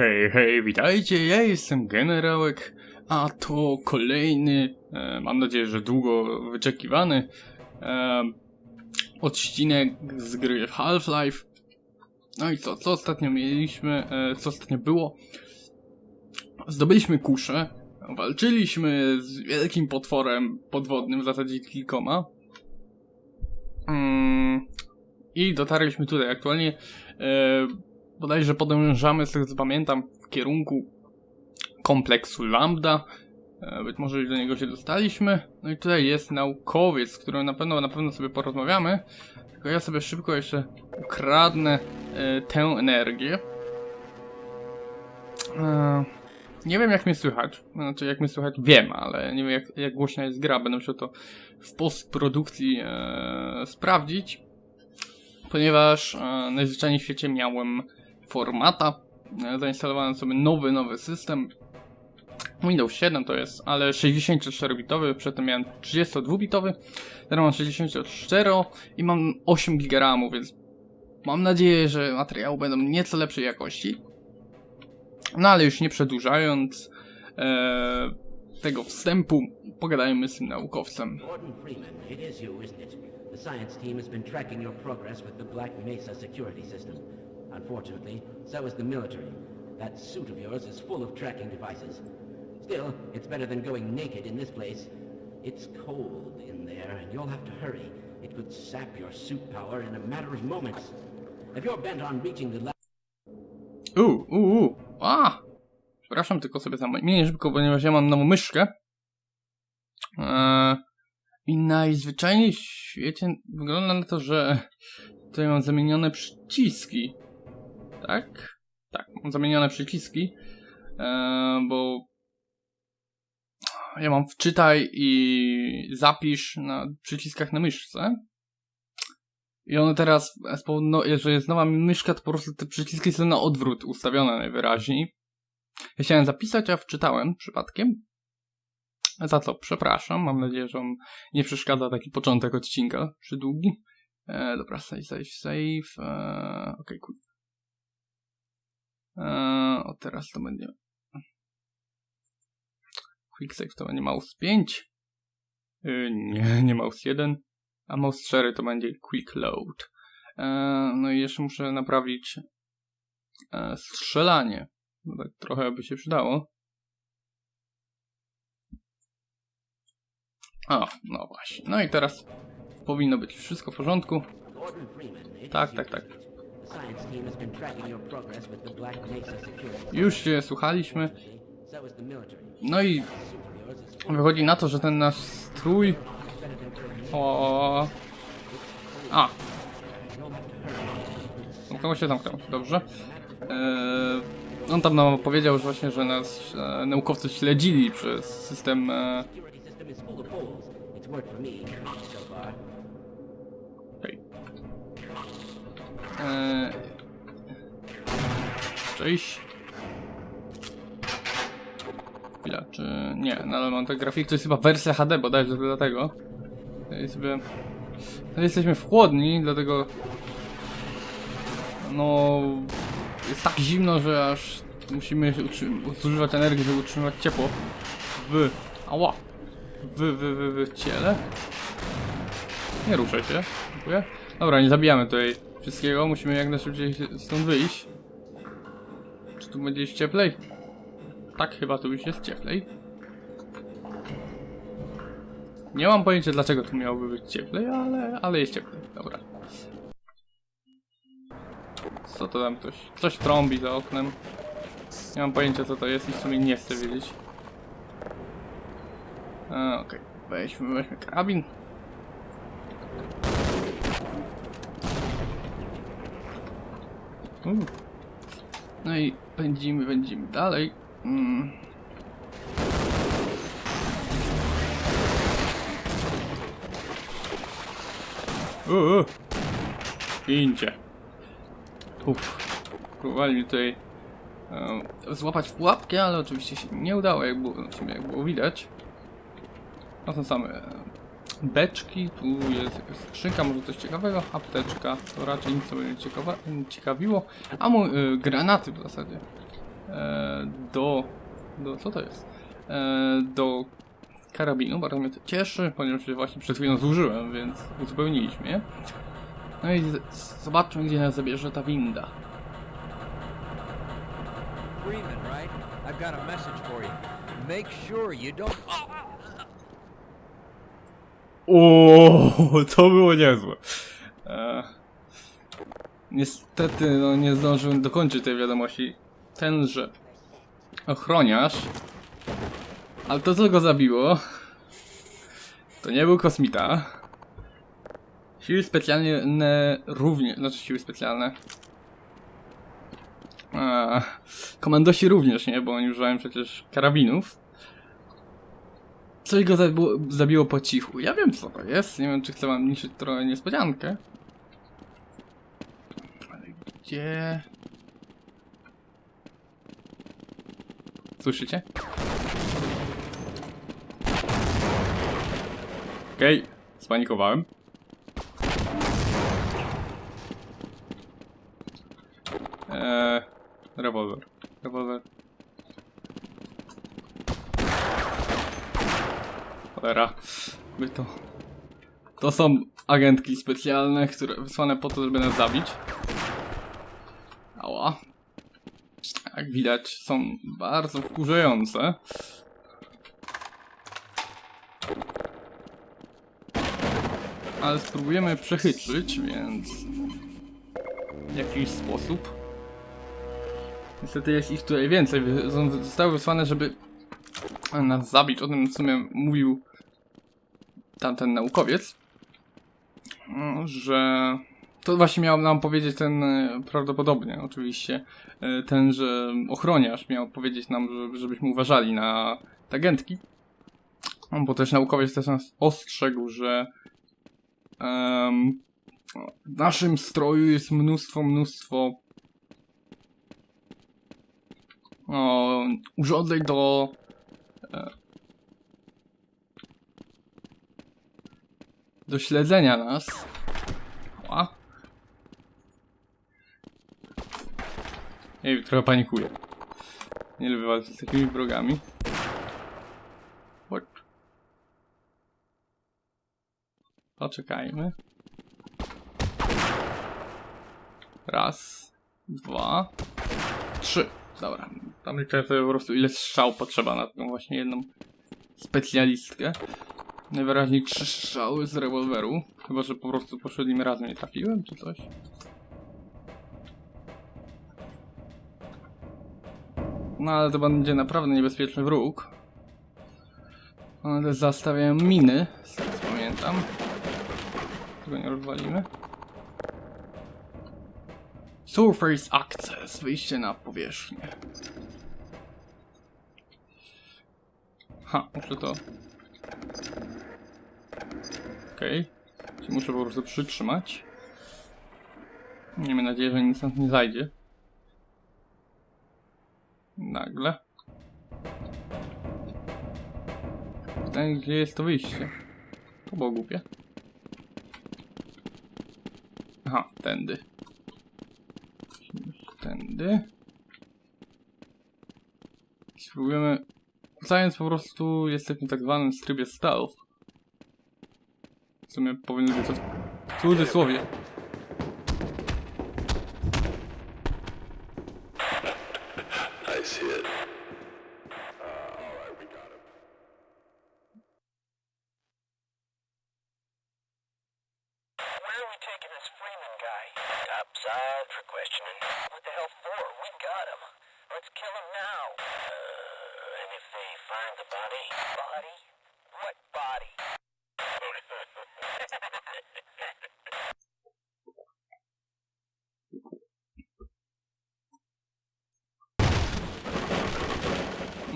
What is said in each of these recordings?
Hej, hej, witajcie, ja jestem generałek, a to kolejny, e, mam nadzieję, że długo wyczekiwany e, odcinek z gry Half-Life. No i co, co ostatnio mieliśmy, e, co ostatnio było? Zdobyliśmy kuszę, walczyliśmy z wielkim potworem podwodnym, w zasadzie kilkoma. Mm, I dotarliśmy tutaj aktualnie. E, bodajże podążamy, z tego co pamiętam, w kierunku kompleksu Lambda. E, Być może do niego się dostaliśmy. No i tutaj jest naukowiec, z którym na pewno, na pewno sobie porozmawiamy. Tylko ja sobie szybko jeszcze ukradnę e, tę energię. E, nie wiem jak mnie słychać. Znaczy jak mnie słychać wiem, ale nie wiem jak, jak głośna jest gra. Będę musiał to w postprodukcji e, sprawdzić. Ponieważ e, najzwyczajniej w świecie miałem formata. E, zainstalowałem sobie nowy, nowy system. Windows 7 to jest, ale 64-bitowy, przedtem miałem 32-bitowy, teraz mam 64 i mam 8 GB RAMu, więc mam nadzieję, że materiały będą nieco lepszej jakości. No ale już nie przedłużając e, tego wstępu, pogadajmy z tym naukowcem. Gordon Freeman, it is you, isn't it? The science team has been tracking your progress with the Black Mesa security system. Unfortunately, so is the military. That suit of yours is full of tracking devices. Still, it's better than going naked in this place. It's cold in there, and you'll have to hurry. It could sap your suit power in a matter of moments. If you're bent on reaching the Uuu, uuu! Przepraszam, tylko sobie zamienię szybko, ponieważ ja mam nową myszkę. Eee, I najzwyczajniej w świecie wygląda na to, że tutaj mam zamienione przyciski. Tak? Tak, mam zamienione przyciski. Eee, bo ja mam wczytaj i zapisz na przyciskach na myszce. I one teraz, powodu, no, że jest nowa myszka, to po prostu te przyciski są na odwrót ustawione najwyraźniej. Ja chciałem zapisać, a wczytałem przypadkiem. Za co przepraszam, mam nadzieję, że on nie przeszkadza taki początek odcinka przydługi. E, dobra, save, save, save. E, Okej, cool. E, o, teraz to będzie... Quick save to będzie mouse 5. E, nie, nie mouse 1. A mouse 4 to będzie quick load. E, no i jeszcze muszę naprawić strzelanie. No tak trochę by się przydało. O, no właśnie. No i teraz powinno być wszystko w porządku. Tak, tak, tak. Już się słuchaliśmy. No i wychodzi na to, że ten nasz strój... O... A, zamknęło się, zamknęło się, dobrze. Eee, on tam nam powiedział że właśnie, że nas e, naukowcy śledzili przez system... E, Eee... Cześć. Chwila, czy... Nie, nadal mam te grafiki, to jest chyba wersja HD bodajże, dlatego. Tutaj sobie... No, jesteśmy w chłodni, dlatego... No... Jest tak zimno, że aż musimy zużywać energii, żeby utrzymywać ciepło. W... Ała! W, w, w, w ciele. Nie ruszaj się. Dziękuję. Dobra, nie zabijamy tutaj wszystkiego. Musimy jak najszybciej stąd wyjść. Czy tu będzie już cieplej? Tak, chyba tu już jest cieplej. Nie mam pojęcia dlaczego tu miałoby być cieplej, ale, ale jest cieplej. Dobra. Co to tam ktoś? Ktoś trąbi za oknem. Nie mam pojęcia co to jest i w sumie nie chcę wiedzieć. A, Okej, weźmy, weźmy karabin. No i pędzimy, pędzimy dalej. Mm. Uuu. Incie. Uff. Próbowali tutaj e, złapać w pułapkę, ale oczywiście się nie udało, jak było, jak było widać. To są same beczki, tu jest jakaś skrzynka, może coś ciekawego, apteczka, to raczej nic sobie ciekawa, ciekawiło, a mój y, granaty w zasadzie. e, do, do... co to jest? E, do karabinu, bardzo mnie to cieszy, ponieważ się właśnie przed chwilą zużyłem, więc uzupełniliśmy je. No i zobaczmy, gdzie nas zabierze ta winda. Freeman, right? I've got a message for you. Make sure you don't. O, to było niezłe. Niestety, no nie zdążyłem dokończyć tej wiadomości. Tenże ochroniarz, ale to co go zabiło, to nie był kosmita. Siły specjalne również, znaczy siły specjalne. E, komandosi również nie, bo oni używają przecież karabinów. Coś go zabiło, zabiło po cichu. Ja wiem co to jest. Nie wiem czy chcę wam niszczyć trochę niespodziankę. Ale gdzie... Słyszycie? Okej, spanikowałem. Eee, rewolwer. Rewolwer. Cholera. My to... To są agentki specjalne, które wysłane po to, żeby nas zabić. Ała. Jak widać, są bardzo wkurzające. Ale spróbujemy przechytrzyć, więc... W jakiś sposób. Niestety jest ich tutaj więcej. Zostały wysłane, żeby nas zabić. O tym w sumie mówił tamten naukowiec, że to właśnie miał nam powiedzieć ten, e, prawdopodobnie oczywiście, e, ten, że ochroniarz miał powiedzieć nam, że, żebyśmy uważali na te agentki, bo też naukowiec też nas ostrzegł, że em, w naszym stroju jest mnóstwo, mnóstwo o, urządzeń do do śledzenia nas. Ła. Wiem, trochę panikuję. Nie lubię walczyć z takimi wrogami. What? Poczekajmy. Raz, dwa, trzy. Dobra, tam liczę sobie po prostu ile strzał potrzeba na tą właśnie jedną specjalistkę. Najwyraźniej trzy strzały z rewolweru. Chyba, że po prostu poszedłem razem nie trafiłem, czy coś. No ale to będzie naprawdę niebezpieczny wróg. One zastawiają miny, z tego co pamiętam. Tego nie rozwalimy. Surface Access, wyjście na powierzchnię. Ha, muszę to Okej. Okay. Muszę po prostu przytrzymać. Miejmy nadzieję, że nic nam nie zajdzie. Nagle. Pytanie, gdzie jest to wyjście? To było głupie. Aha, tędy. Spróbujemy... Zając po prostu jesteśmy w tak zwanym trybie stealth. W sumie powinno być to w cudzysłowie.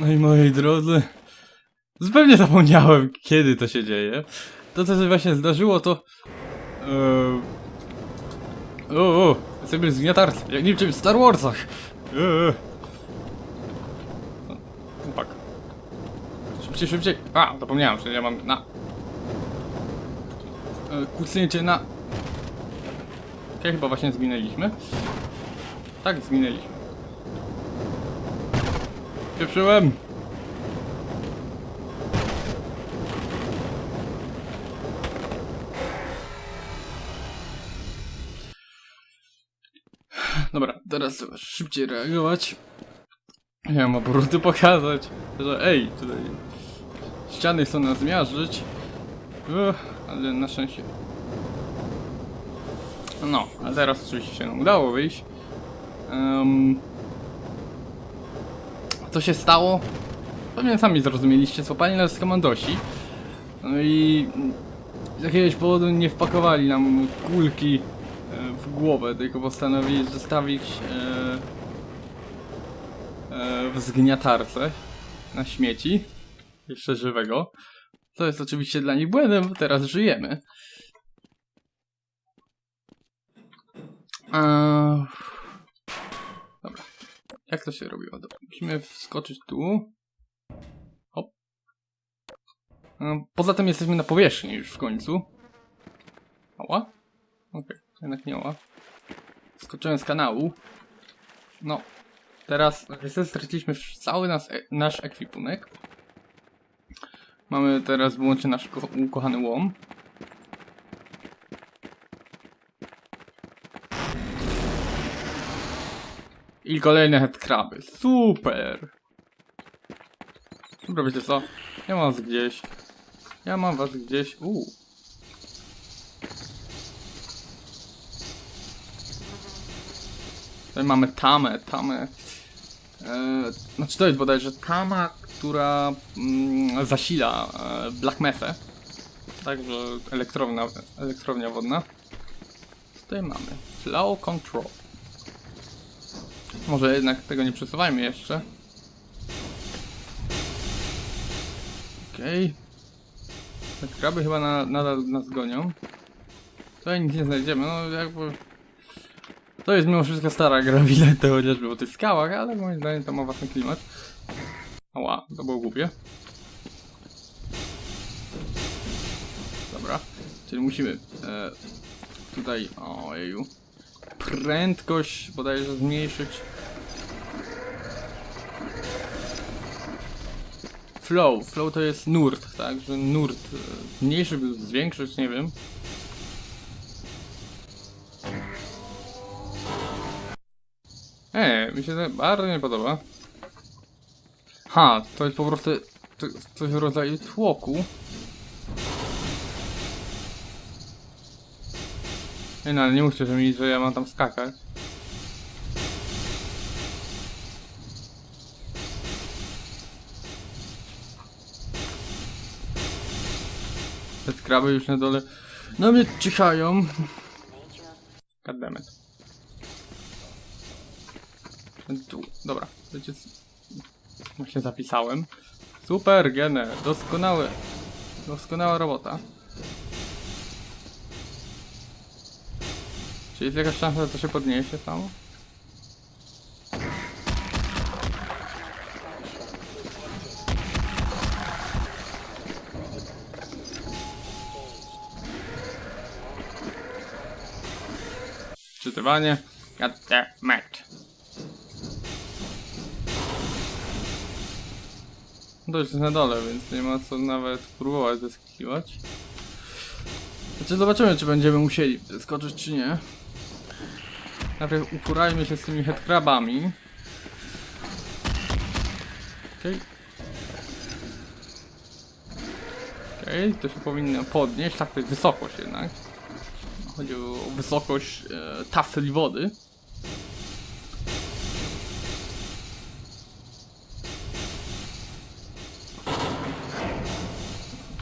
No i moi drodzy, zupełnie zapomniałem, kiedy to się dzieje. To, co się właśnie zdarzyło, to... Eee... O, o, sobie zgniatarcy, jak nie w Star Warsach. Eee. O, Fuck. Szybciej, szybciej. A, zapomniałem, że ja mam na... E, kucnięcie na... Okej, chyba właśnie zginęliśmy. Tak, zginęliśmy. Pieprzyłem! Dobra, teraz trzeba szybciej reagować. Nie mam obroty pokazać, że ej, tutaj ściany chcą nas zmiażdżyć. Uch, ale na szczęście. No, a teraz oczywiście się udało wyjść. Em, co się stało? Pewnie sami zrozumieliście, złapali nas komandosi. No i z jakiegoś powodu nie wpakowali nam kulki e, w głowę, tylko postanowili zostawić e, e, w zgniatarce na śmieci, jeszcze żywego. To jest oczywiście dla nich błędem, bo teraz żyjemy. Eee. Jak to się robiło? Musimy wskoczyć tu. Hop. Eee, Poza tym jesteśmy na powierzchni już w końcu. Ała? Okej, jednak nie ała. Skoczyłem z kanału. No. Teraz straciliśmy cały nas, e, nasz ekwipunek. Mamy teraz wyłącznie nasz ko ukochany łom. I kolejne headcraby. Super! Dobra, wiecie co? Ja mam was gdzieś. Ja mam was gdzieś. Uuu. Tutaj mamy tamę, tamę. E, znaczy to jest bodajże tama, która mm, zasila e, Black Mesa. Także elektrownia, elektrownia wodna. Tutaj mamy Flow Control. Może jednak tego nie przesuwajmy jeszcze. Okej. Okay. Te kraby chyba na, nadal nas gonią. Tutaj nic nie znajdziemy, no jakby... To jest mimo wszystko stara gra, widać to chociażby po tych skałach, ale moim zdaniem to ma własny klimat. Ała, to było głupie. Dobra, czyli musimy e, tutaj, ojeju, prędkość bodajże zmniejszyć. Flow, flow to jest nurt, tak, że nurt e, zmniejszyć lub zwiększyć, nie wiem. E, mi się to bardzo nie podoba. Ha, to jest po prostu coś w rodzaju tłoku. Nie no, ale nie mówcie, że mi, że ja mam tam skakać. Te skraby już na dole. No mnie cichają. Goddammit. Tu, dobra, wiecie, właśnie zapisałem. Super, gene, doskonały, doskonała robota. Jest jakaś szansa, że to się podniesie samo? Czytywanie. Goddammit. To już jest na dole, więc nie ma co nawet próbować zeskakiwać. Znaczy zobaczymy, czy będziemy musieli zeskoczyć, czy nie. Najpierw uporajmy się z tymi headcrabami. Okej. Okej, to się powinno podnieść. Tak, to jest wysokość jednak. Chodzi o wysokość e, tafli wody.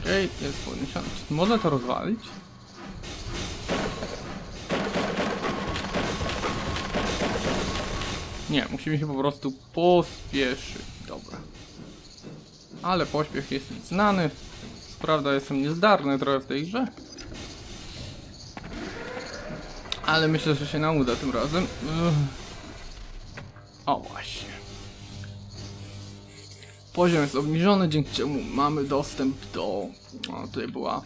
Okej, jest podniesiony. Czy można to rozwalić? Nie, musimy się po prostu pospieszyć. Dobra. Ale pośpiech jest mi znany. Prawda, jestem niezdarny trochę w tej grze. Ale myślę, że się nam uda tym razem. O właśnie. Poziom jest obniżony, dzięki czemu mamy dostęp do... O, tutaj była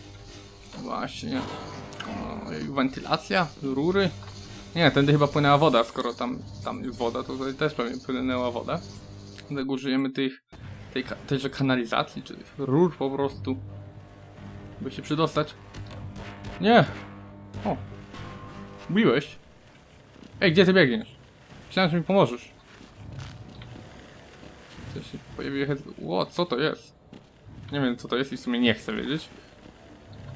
właśnie o, wentylacja, rury. Nie, tędy chyba płynęła woda, skoro tam, tam jest woda, to tutaj też pewnie płynęła woda. Dlatego użyjemy tych, tej, tejże kanalizacji, czy tych rur po prostu. By się przydostać. Nie! O! Biłeś? Ej, gdzie ty biegniesz? Myślałem, że mi pomożesz. To się pojawił jechać... Ło, co to jest? Nie wiem, co to jest i w sumie nie chcę wiedzieć.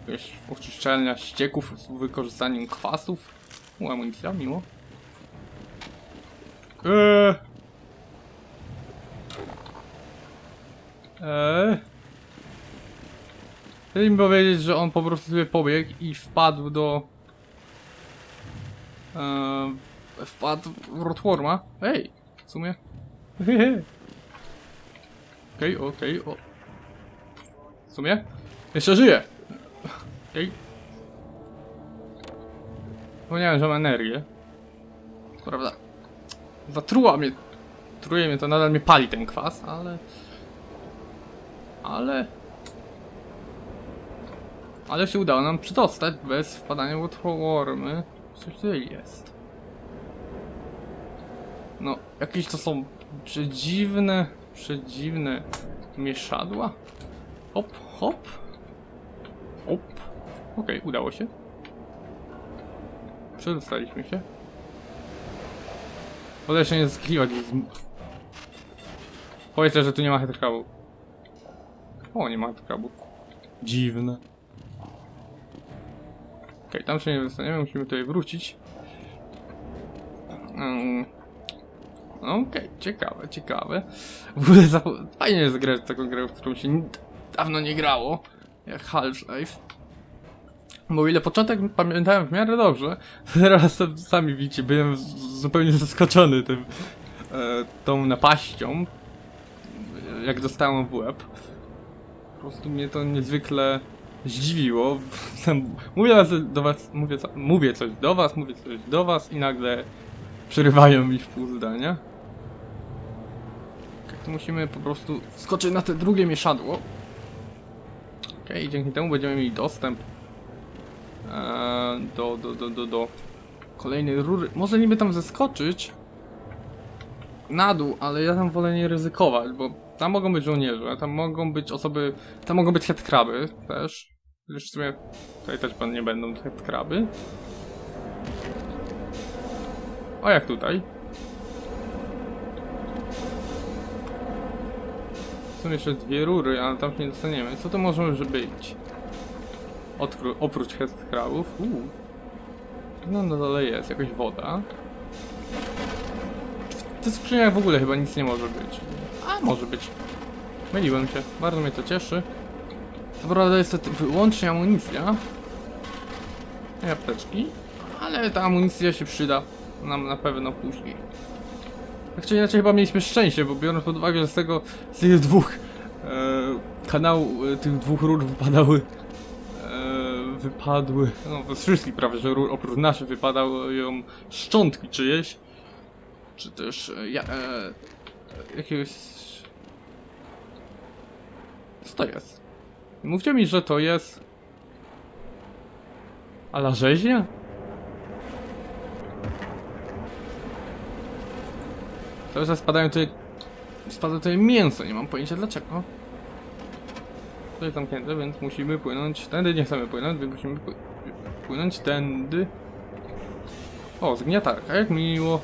Jakaś oczyszczalnia ścieków z wykorzystaniem kwasów. U, amunicja, miło. Eee. Eee. Chcę mi powiedzieć, że on po prostu sobie pobiegł i wpadł do... Eee, wpadł w Rotworma. Ej, w sumie. Okej, okej, o. W sumie? Jeszcze żyje! Okej. Wspomniałem, że ma energię. Prawda. Zatruła mnie. Truje mnie to, nadal mnie pali ten kwas, ale... Ale... Ale się udało nam przedostać bez wpadania w otwormy. Coś tutaj jest. No, jakieś to są przedziwne, przedziwne mieszadła. Hop, hop. Hop. Okej, udało się. Przedostaliśmy się. Wolę się nie skrywać z... Powiedzcie, że tu nie ma headcrabów. O, nie ma headcrabów. Dziwne. Okej, tam się nie dostaniemy, musimy tutaj wrócić. Mm. Okej, ciekawe, ciekawe. W ogóle za... fajnie jest grać taką grę, w którą się dawno nie grało. Jak Half-Life. Bo ile początek pamiętałem w miarę dobrze, teraz sami widzicie, byłem zupełnie zaskoczony tym, e, tą napaścią, jak dostałem w łeb. Po prostu mnie to niezwykle zdziwiło. Mówię do was, mówię, mówię coś do was, mówię coś do was i nagle przerywają mi w pół zdania. Okej, to musimy po prostu skoczyć na te drugie mieszadło. Okej, dzięki temu będziemy mieli dostęp do, do, do, do, do kolejnej rury. Może niby tam zeskoczyć na dół, ale ja tam wolę nie ryzykować, bo tam mogą być żołnierze, tam mogą być osoby, tam mogą być headcraby też. Już w sumie tutaj też pan nie będą headcraby. O jak tutaj? Są jeszcze dwie rury, ale tam się nie dostaniemy. Co to może być? Odkró- oprócz headcrabów. Uuu. No na dole jest jakaś woda. W tych skrzyniach w ogóle chyba nic nie może być. A może być. Myliłem się. Bardzo mnie to cieszy. Co prawda jest to wyłącznie amunicja. I apteczki. Ale ta amunicja się przyda nam na pewno później. Tak czy inaczej chyba mieliśmy szczęście, bo biorąc pod uwagę, że z tego, z tych dwóch e, kanału, e, tych dwóch rur wypadały wypadły, no z wszystkich prawie, że oprócz naszych wypadają szczątki czyjeś, czy też e, ja, e, jakiegoś... Co to jest? Mówcie mi, że to jest... Ala rzeźnia? Cały czas spadają tutaj... Spada tutaj mięso, nie mam pojęcia dlaczego. To jest zamknięte, więc musimy płynąć tędy, nie chcemy płynąć, więc musimy pły- płynąć tędy. O, zgniatarka, jak miło.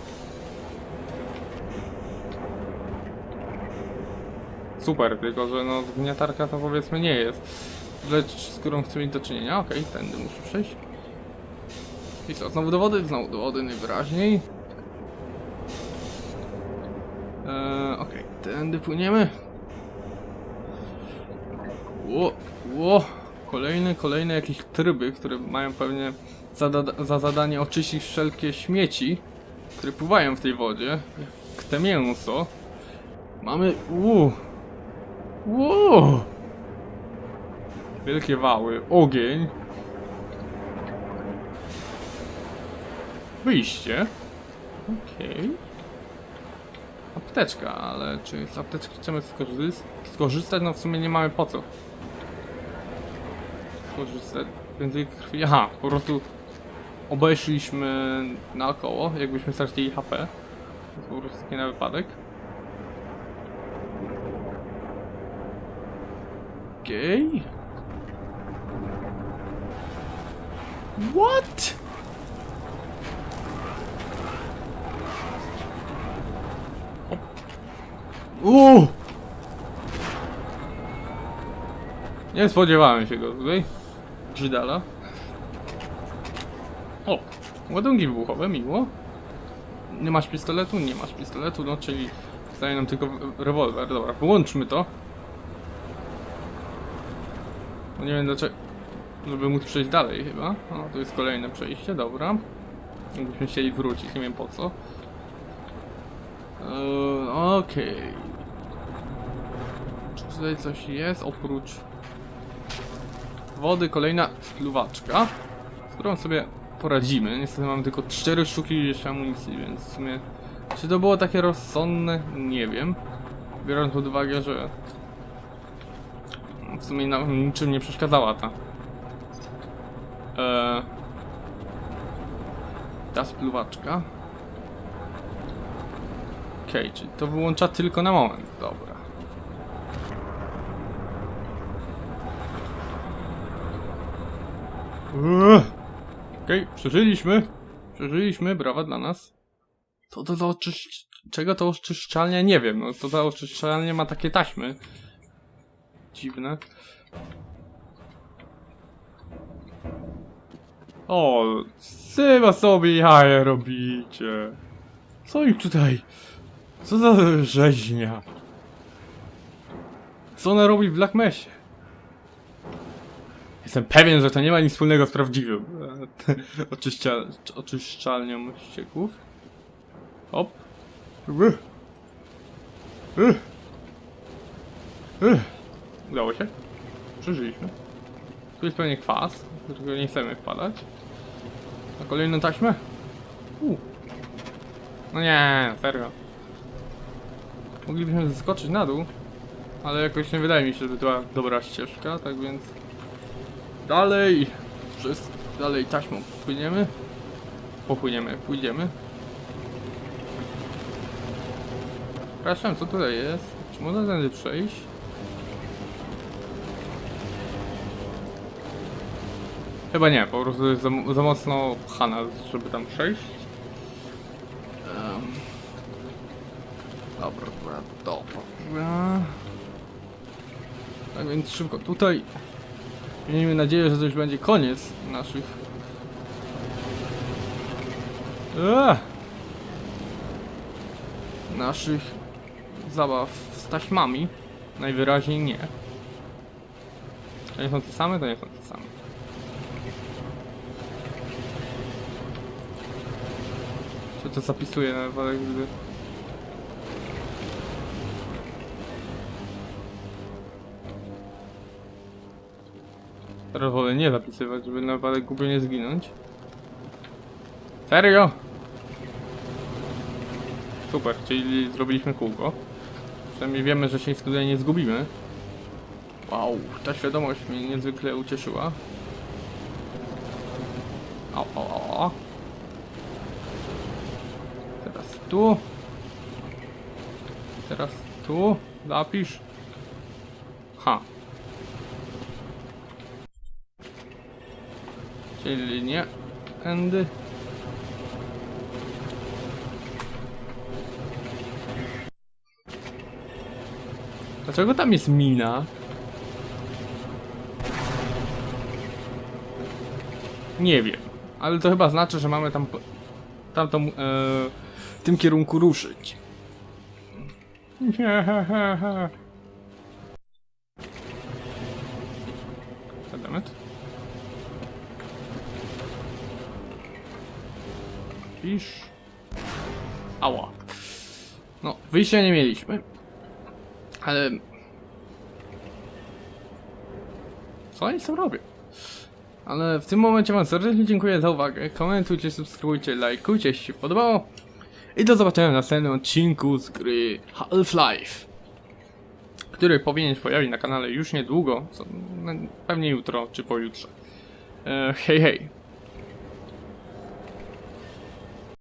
Super, tylko że no zgniatarka to powiedzmy nie jest rzecz, z którą chcemy mieć do czynienia. Okej, tędy muszę przejść. I co, znowu do wody? Znowu do wody najwyraźniej. Eee, okej, tędy płyniemy. Ło. Kolejne, kolejne jakieś tryby, które mają pewnie za, za zadanie oczyścić wszelkie śmieci, które pływają w tej wodzie. Jak te mięso. Mamy... Uuu. Uuu. Wielkie wały. Ogień. Wyjście. Okej. Apteczka, ale czy z apteczki chcemy skorzys- skorzystać? No w sumie nie mamy po co korzysta więcej krwi. Aha, po prostu obeszliśmy naokoło, jakbyśmy stracili HP. To po prostu nie na wypadek. Okej. Okay. What? Uuu! Nie spodziewałem się go tutaj. Brzydala. O! Ładunki wybuchowe, miło. Nie masz pistoletu? Nie masz pistoletu, no czyli zostaje nam tylko rewolwer. Dobra, wyłączmy to. No nie wiem dlaczego. Żeby móc przejść dalej chyba. O, to jest kolejne przejście, dobra. Jakbyśmy chcieli wrócić, nie wiem po co. Eee, Okej. Czy tutaj coś jest oprócz wody? Kolejna spluwaczka, z którą sobie poradzimy. Niestety mamy tylko 4 sztuki jeszcze amunicji, więc w sumie czy to było takie rozsądne? Nie wiem. Biorąc pod uwagę, że w sumie nam niczym nie przeszkadzała ta eee, ta spluwaczka. Okej, czyli to wyłącza tylko na moment. Dobra. Okej, przeżyliśmy. Przeżyliśmy, brawa dla nas. To za oczyszcz... Czego to oczyszczalnia? Nie wiem, no to ta oczyszczalnia ma takie taśmy. Dziwne. O, sywa sobie jaja robicie. Co ich tutaj? Co za rzeźnia? Co ona robi w Black Mesie? Jestem pewien, że to nie ma nic wspólnego z prawdziwym e, oczyszcza, oczyszczalnią ścieków. Hop. Udało się. Przeżyliśmy. Tu jest pewnie kwas, do którego nie chcemy wpadać. Na kolejną taśmę? U. No nie, serio. Moglibyśmy zeskoczyć na dół, ale jakoś nie wydaje mi się, że to była dobra ścieżka, tak więc... Dalej! Przez... Dalej taśmą popłyniemy. Popłyniemy, pójdziemy. Przepraszam, co tutaj jest? Czy można tędy przejść? Chyba nie, po prostu jest za, za mocno pchana, żeby tam przejść. Em. Dobra, dobra, dobra. Tak więc szybko tutaj. Miejmy nadzieję, że to już będzie koniec naszych. Naszych zabaw z taśmami. Najwyraźniej nie. To nie są te same? To nie są te same. Czy to zapisuję na wypadek, gdyby... Teraz wolę nie zapisywać, żeby na wypadek głupio nie zginąć. Serio? Super, czyli zrobiliśmy kółko. Przynajmniej wiemy, że się tutaj nie zgubimy. Wow, ta świadomość mnie niezwykle ucieszyła. O, o, o. Teraz tu. Teraz tu. Zapisz. Ha. Czyli nie. Endy. Dlaczego tam jest mina? Nie wiem, ale to chyba znaczy, że mamy tam tamtą e, w tym kierunku ruszyć. Pisz. Ała. No, wyjścia nie mieliśmy. Ale... Co oni tam robią? Ale w tym momencie wam serdecznie dziękuję za uwagę. Komentujcie, subskrybujcie, lajkujcie, jeśli się podobało. I do zobaczenia w następnym odcinku z gry Half-Life. Który powinien się pojawić na kanale już niedługo. Pewnie jutro czy pojutrze. E, hej hej.